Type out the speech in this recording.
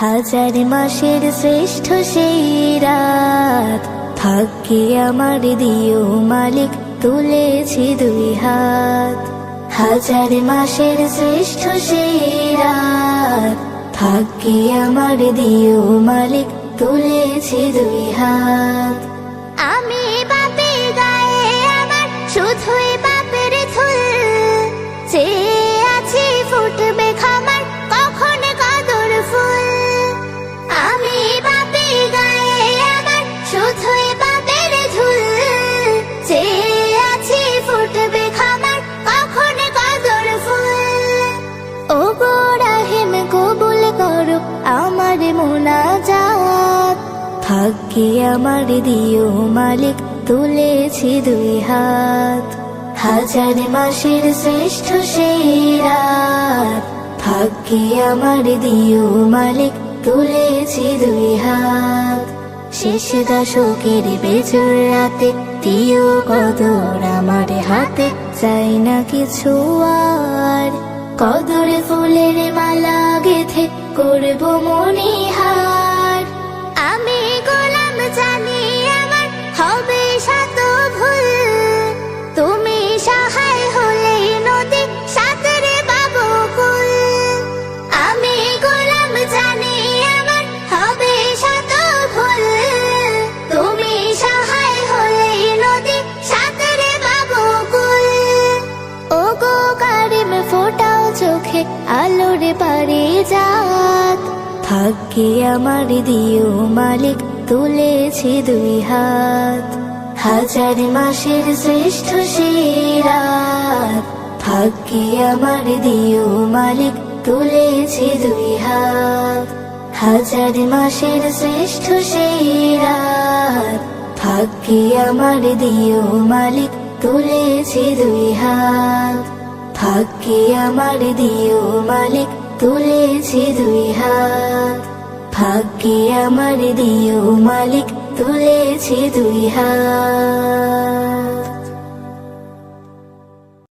হাজার মাসের শ্রেষ্ঠ সেই রাত। আমার দিও মালিক, তুলেছি দুই হাত। হাজার মাসের শ্রেষ্ঠ সেই রাত। ভাগ্যে আমার দিও মালিক, তুলেছি দুই হাত। আমি আমার মোনাজাত। ভাগ্যে আমার দিও মালিক, তুলেছি দুই হাত। হাজার মাসের শ্রেষ্ঠ সেই রাত ভাগ্যে আমার দিও মালিক, তুলেছি দুই হাত। শেষ দশকের বেজুর রাতে দিও কদর আমার হাতে, চাই না কিছু আর। কদর ফুলের মালা গেথে করব মনে মনিহার চোখে আলোর পারে যাত ভাগ্যে আমার দিও মালিক, তুলেছি দুই হাত। হাজার মাসের শ্রেষ্ঠ সেই রাত ভাগ্যে আমার দিও মালিক, তুলেছি দুই হাত। হাজার মাসের শ্রেষ্ঠ সেই রাত ভাগ্যে আমার দিও মালিক, তুলেছি দুই হাত। ভাগ্যে আমার দিও মালিক তুলেছি দুই হাত। ভাগ্যে আমার দিও মালিক তুলেছি দুই হাত।